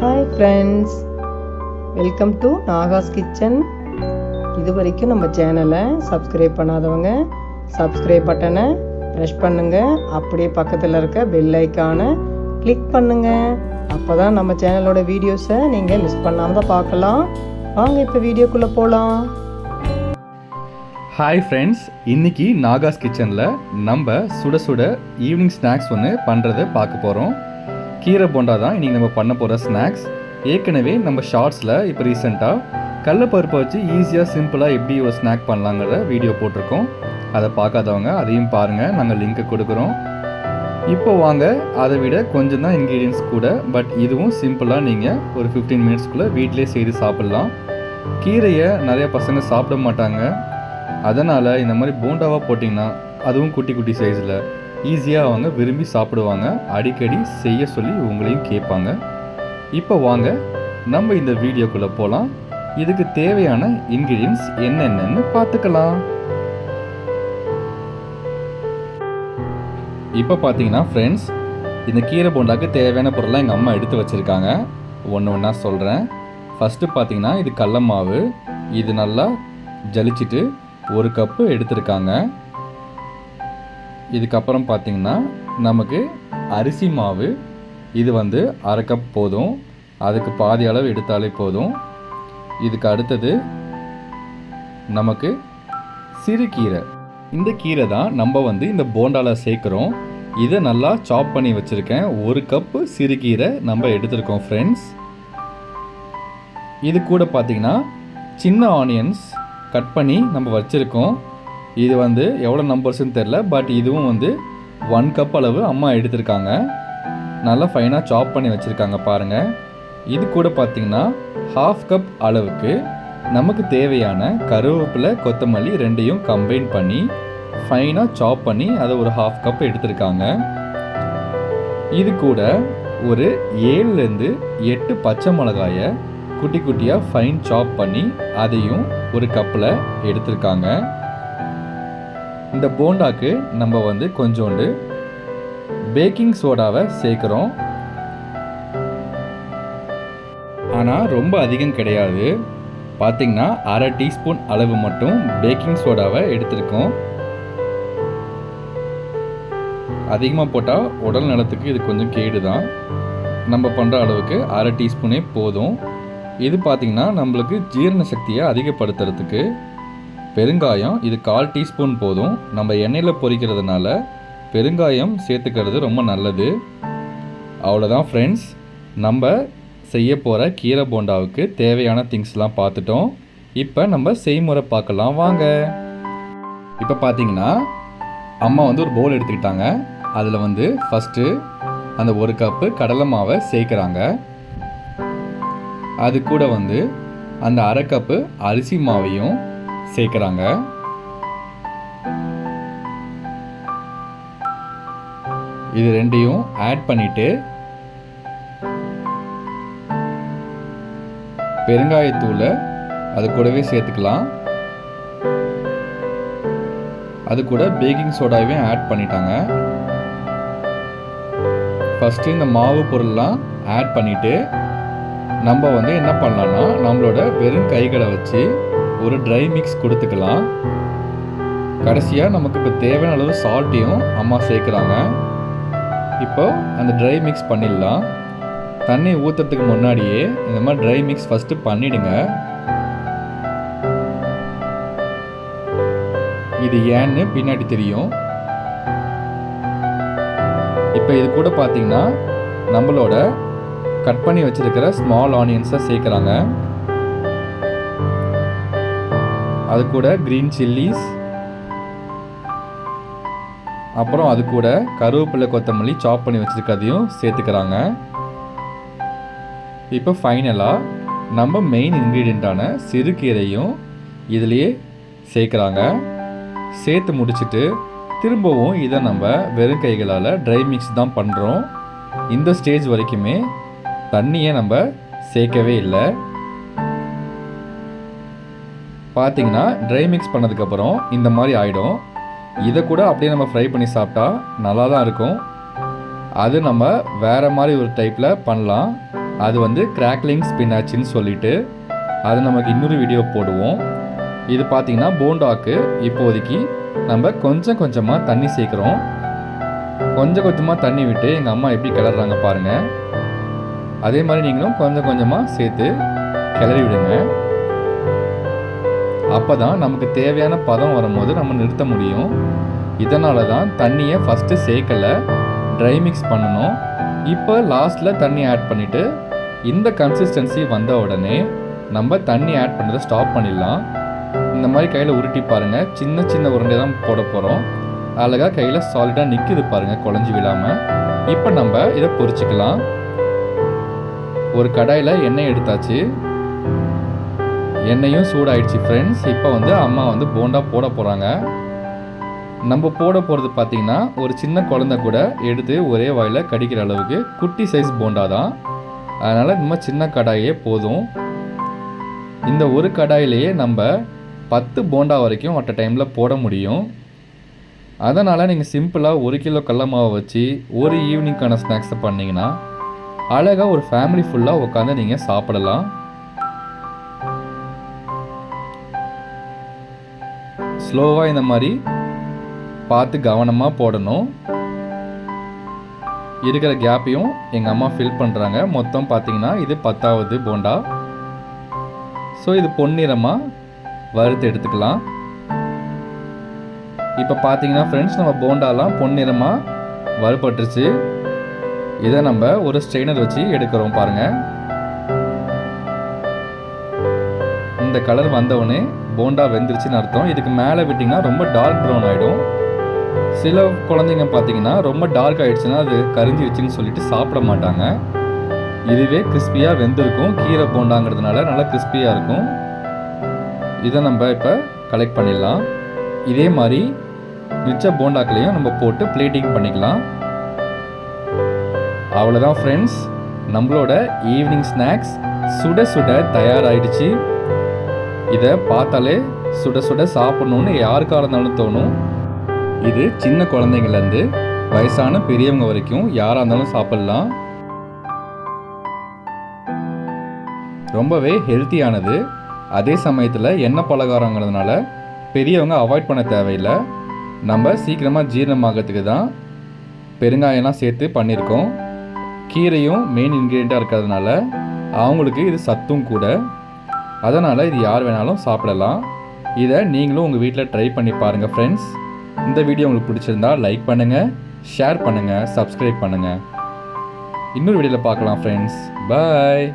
Hi friends welcome to Naga's kitchen இது வரைக்கும் நம்ம சேனலை சப்ஸ்கிரைப் பண்ணாதவங்க சப்ஸ்கிரைப் பட்டனை ப்ரெஷ் பண்ணுங்கள் அப்படியே பக்கத்தில் இருக்க பெல் ஐக்கானை கிளிக் பண்ணுங்கள் அப்போ தான் நம்ம சேனலோட வீடியோஸை நீங்கள் மிஸ் பண்ணாமல் தான் பார்க்கலாம். வாங்க இப்போ வீடியோக்குள்ளே போகலாம் ஹாய் ஃப்ரெண்ட்ஸ் இன்னைக்கு நாகாஸ் கிச்சனில் நம்ம சுட சுட ஈவினிங் ஸ்நாக்ஸ் ஒன்று பண்ணுறதை பார்க்க போகிறோம் கீரை போண்டா தான் இன்றைக்கி நம்ம பண்ண போகிற ஸ்நாக்ஸ் ஏற்கனவே நம்ம ஷார்ட்ஸில் இப்போ ரீசெண்டாக கடலப்பருப்பை வச்சு ஈஸியாக சிம்பிளாக எப்படி ஒரு ஸ்நாக் பண்ணலாங்கிற வீடியோ போட்டிருக்கோம். அதை பார்க்காதவங்க அதையும் பாருங்கள் நாங்கள் லிங்க்கை கொடுக்குறோம். இப்போ வாங்க அதை விட கொஞ்சம் தான் இன்க்ரீடியன்ஸ் கூட பட் இதுவும் சிம்பிளாக நீங்கள் ஒரு ஃபிஃப்டீன் மினிட்ஸ்க்குள்ளே வீட்டிலே செய்து சாப்பிட்லாம். கீரையை நிறைய பசங்க சாப்பிட மாட்டாங்க. அதனால் இந்த மாதிரி போண்டாவாக போட்டிங்கன்னா அதுவும் குட்டி குட்டி சைஸில் ஈஸியாக அவங்க விரும்பி சாப்பிடுவாங்க. அடிக்கடி செய்ய சொல்லி உங்களையும் கேட்பாங்க. இப்போ வாங்க நம்ம இந்த வீடியோக்குள்ளே போகலாம் இதுக்கு தேவையான இன்க்ரீடியன்ஸ் என்னென்னு பார்த்துக்கலாம். இப்போ பார்த்தீங்கன்னா ஃப்ரெண்ட்ஸ் இந்த கீரை போண்டாக்கு தேவையான பொருளாக எங்கள் அம்மா எடுத்து வச்சுருக்காங்க. ஒன்று ஒன்றா சொல்கிறேன் ஃபஸ்ட்டு பார்த்தீங்கன்னா இது கடல மாவு. இது நல்லா ஜலிச்சிட்டு ஒரு கப்பு எடுத்திருக்காங்க. இதுக்கப்புறம் பார்த்தீங்கன்னா நமக்கு அரிசி மாவு இது வந்து அரை கப் போதும். அதுக்கு பாதி அளவு எடுத்தாலே போதும். இதுக்கு அடுத்தது நமக்கு சிறுகீரை இந்த கீரை தான் நம்ம வந்து இந்த போண்டாவில் சேர்க்குறோம். இதை நல்லா சாப் பண்ணி வச்சுருக்கேன். ஒரு கப்பு சிறுகீரை நம்ம எடுத்திருக்கோம் ஃப்ரெண்ட்ஸ் இது கூட பார்த்திங்கன்னா சின்ன ஆனியன்ஸ் கட் பண்ணி நம்ம வச்சுருக்கோம். இது வந்து எவ்வளோ நம்பர்ஸ்னு தெரில பட் இதுவும் வந்து ஒன் கப் அளவு அம்மா எடுத்திருக்காங்க. நல்லா ஃபைனாக சாப் பண்ணி வச்சுருக்காங்க பாருங்கள் இது கூட பார்த்திங்கன்னா ஹாஃப் கப் அளவுக்கு நமக்கு தேவையான கருவேப்பிலை கொத்தமல்லி ரெண்டையும் கம்பைன் பண்ணி ஃபைனாக சாப் பண்ணி அதை ஒரு ஹாஃப் கப் எடுத்திருக்காங்க. இது கூட ஒரு ஏழுலேருந்து எட்டு பச்சை மிளகாயை குட்டி குட்டியாக ஃபைன் சாப் பண்ணி அதையும் ஒரு கப்பில் எடுத்திருக்காங்க. இந்த போண்டாக்கு நம்ம வந்து கொஞ்சோண்டு பேக்கிங் சோடாவை சேர்க்குறோம். ஆனால் ரொம்ப அதிகம் கிடையாது. பார்த்திங்கன்னா அரை டீஸ்பூன் அளவு மட்டும் பேக்கிங் சோடாவை எடுத்திருக்கோம். அதிகமாக போட்டால் உடல் நலத்துக்கு இது கொஞ்சம் கேடு தான் நம்ம பண்ணுற அளவுக்கு அரை டீஸ்பூனே போதும். இது பார்த்திங்கன்னா நம்மளுக்கு ஜீரண சக்தியை அதிகப்படுத்துறதுக்கு பெருங்காயம் இது கால் டீஸ்பூன் போதும். நம்ம எண்ணெயில் பொரிக்கிறதுனால பெருங்காயம் சேர்த்துக்கிறது ரொம்ப நல்லது. அவ்வளோதான் ஃப்ரெண்ட்ஸ் நம்ம செய்ய போகிற கீரை போண்டாவுக்கு தேவையான திங்ஸ்லாம் பார்த்துட்டோம். இப்போ நம்ம செய்முறை பார்க்கலாம். வாங்க. இப்போ பார்த்தீங்கன்னா அம்மா வந்து ஒரு பவுல் எடுத்துக்கிட்டாங்க. அதில் வந்து ஃபஸ்ட்டு அந்த ஒரு கப்பு கடலை மாவை சேர்க்குறாங்க. அது கூட வந்து அந்த அரை கப்பு அரிசி மாவையும் சேர்க்குறாங்க. இது ரெண்டையும் ஆட் பண்ணிட்டு பெருங்காயத்தூளை அது கூடவே சேர்த்துக்கலாம். அது கூட பேக்கிங் சோடாவையும் ஆட் பண்ணிட்டாங்க. ஃபஸ்ட்டு இந்த மாவு பொருள்லாம் ஆட் பண்ணிவிட்டு நம்ம வந்து என்ன பண்ணலான்னா நம்மளோட வெறும் கைகளை வச்சு ஒரு ட்ரை மிக்ஸ் கொடுத்துக்கலாம். கடைசியாக நமக்கு இப்போ தேவையான அளவு சால்ட்டையும் அம்மா சேர்க்குறாங்க. இப்போ அந்த ட்ரை மிக்ஸ் பண்ணிடலாம். தண்ணி ஊற்றுறதுக்கு முன்னாடியே இந்த மாதிரி ட்ரை மிக்ஸ் ஃபஸ்ட்டு பண்ணிடுங்க. இது ஏன்னு பின்னாடி தெரியும். இப்போ இது கூட பார்த்தீங்கன்னா நம்மளோட கட் பண்ணி வச்சுருக்கிற ஸ்மால் ஆனியன்ஸை சேர்க்குறாங்க. அது கூட க்ரீன் சில்லிஸ் அப்புறம் அது கூட கருவேப்பிலை கொத்தமல்லி சாப் பண்ணி வச்சுருக்கதையும் சேர்த்துக்கிறாங்க. இப்போ ஃபைனலாக நம்ம மெயின் இன்க்ரீடியண்ட்டான சிறுகீரையும் இதுலேயே சேர்க்குறாங்க. சேர்த்து முடிச்சுட்டு திரும்பவும் இதை நம்ம வெறும் கைகளால் ட்ரை மிக்ஸ் தான் பண்ணுறோம் இந்த ஸ்டேஜ் வரைக்குமே தண்ணியை நம்ம சேர்க்கவே இல்லை. பார்த்தீங்கன்னா ட்ரை மிக்ஸ் பண்ணதுக்கப்புறம் இந்த மாதிரி ஆகிடும் இதை கூட அப்படியே நம்ம ஃப்ரை பண்ணி சாப்பிட்டா நல்லா தான் இருக்கும். அது நம்ம வேறு மாதிரி ஒரு டைப்பில் பண்ணலாம். அது வந்து கிராக்லிங் ஸ்பினாச்சின்னு சொல்லிட்டு அது நமக்கு இன்னொரு வீடியோ போடுவோம். இது பார்த்தீங்கன்னா போண்டாக்கு இப்போதைக்கு நம்ம கொஞ்சம் கொஞ்சமாக தண்ணி சேர்க்குறோம். கொஞ்சம் கொஞ்சமாக தண்ணி விட்டு எங்கள் அம்மா எப்படி கிளறாங்க பாருங்கள் அதே மாதிரி நீங்களும் கொஞ்சம் கொஞ்சமாக சேர்த்து கிளறி விடுங்க. அப்போ தான் நமக்கு தேவையான பதம் வரும்போது நம்ம நிறுத்த முடியும். இதனால தான் தண்ணியை ஃபஸ்ட்டு சேர்க்கலை ட்ரை மிக்ஸ் பண்ணணும். இப்போ லாஸ்ட்டில் தண்ணி ஆட் பண்ணிவிட்டு இந்த கன்சிஸ்டன்சி வந்த உடனே நம்ம தண்ணி ஆட் பண்ணுறதை ஸ்டாப் பண்ணிடலாம். இந்த மாதிரி கையில் உருட்டி பாருங்கள் சின்ன சின்ன உருண்டை தான் போட போகிறோம் அழகாக கையில் சாலிடாக நிற்கிது பாருங்கள் குழஞ்சி விழாமல் இப்போ நம்ம இதை பொறிச்சிக்கலாம் ஒரு கடாயில் எண்ணெய் எடுத்தாச்சு. எண்ணெயும் சூடாயிடுச்சு ஃப்ரெண்ட்ஸ் இப்போ வந்து அம்மா வந்து போண்டா போட போகிறாங்க நம்ம போட போகிறது பார்த்தீங்கன்னா ஒரு சின்ன குழந்தை கூட எடுத்து ஒரே வாயில் கடிக்கிற அளவுக்கு குட்டி சைஸ் போண்டா தான். அதனால் நம்ம சின்ன கடாயே போதும். இந்த ஒரு கடாயிலேயே நம்ம பத்து போண்டா வரைக்கும் அட் டைமில் போட முடியும். அதனால் நீங்கள் சிம்பிளாக ஒரு கிலோ கடல மாவை வச்சு ஒரு ஈவினிங்க்கான ஸ்நாக்ஸை பண்ணிங்கன்னா அழகாக ஒரு ஃபேமிலி ஃபுல்லாக உட்காந்து நீங்கள் சாப்பிடலாம். ஸ்லோவாக இந்த மாதிரி பார்த்து கவனமாக போடணும். இருக்கிற கேப்பையும் எங்கள் அம்மா ஃபில் பண்ணுறாங்க மொத்தம் பார்த்திங்கன்னா இது பத்தாவது போண்டா. ஸோ இது பொன்னிறமாக வறுத்து எடுத்துக்கலாம். இப்போ பார்த்தீங்கன்னா ஃப்ரெண்ட்ஸ் நம்ம போண்டாலாம் பொன்னிறமாக வறுபட்டுருச்சு. இதை நம்ம ஒரு ஸ்ட்ரெயினர் வச்சு எடுக்கிறோம் பாருங்கள் இந்த கலர் வந்தவுடனே போண்டா வெந்துருச்சுன்னு அர்த்தம். இதுக்கு மேலே விட்டிங்கன்னா ரொம்ப டார்க் ப்ரௌன் ஆகிடும் சில குழந்தைங்க பார்த்தீங்கன்னா ரொம்ப டார்க் ஆகிடுச்சுன்னா அது கரிஞ்சிருச்சுன்னு சொல்லிட்டு சாப்பிட மாட்டாங்க. இதுவே கிறிஸ்பியாக வெந்திருக்கும். கீரை போண்டாங்கிறதுனால நல்லா கிறிஸ்பியாக இருக்கும். இதை நம்ம இப்போ கலெக்ட் பண்ணிடலாம். இதே மாதிரி மிச்ச போண்டாக்களையும் நம்ம போட்டு பிளேட்டிங் பண்ணிக்கலாம். அவ்வளோதான் ஃப்ரெண்ட்ஸ் நம்மளோட ஈவினிங் ஸ்நாக்ஸ் சுட சுட தயாராகிடுச்சு இதை பார்த்தாலே சுட சுட சாப்பிட்ணுன்னு யாருக்காக இருந்தாலும் தோணும். இது சின்ன குழந்தைங்கள்லேருந்து வயசான பெரியவங்க வரைக்கும் யாராக இருந்தாலும் சாப்பிட்லாம். ரொம்பவே ஹெல்த்தியானது அதே சமயத்தில் எண்ணெய் பலகாரங்கிறதுனால பெரியவங்க அவாய்ட் பண்ண தேவையில்லை. நம்ம சீக்கிரமாக ஜீரணமாகறதுக்கு தான் பெருங்காயம்லாம் சேர்த்து பண்ணியிருக்கோம். கீரையும் மெயின் இன்க்ரீடியண்ட்டாக இருக்கிறதுனால அவங்களுக்கு இது சத்தும் கூட. அதனால் இது யார் வேணாலும் சாப்பிடலாம். இதை நீங்களும் உங்கள் வீட்டில் ட்ரை பண்ணி பாருங்கள் ஃப்ரெண்ட்ஸ் இந்த வீடியோ உங்களுக்கு பிடிச்சிருந்தா லைக் பண்ணுங்கள் ஷேர் பண்ணுங்கள் சப்ஸ்கிரைப் பண்ணுங்கள் இன்னொரு வீடியோவில் பார்க்கலாம் ஃப்ரெண்ட்ஸ் பாய்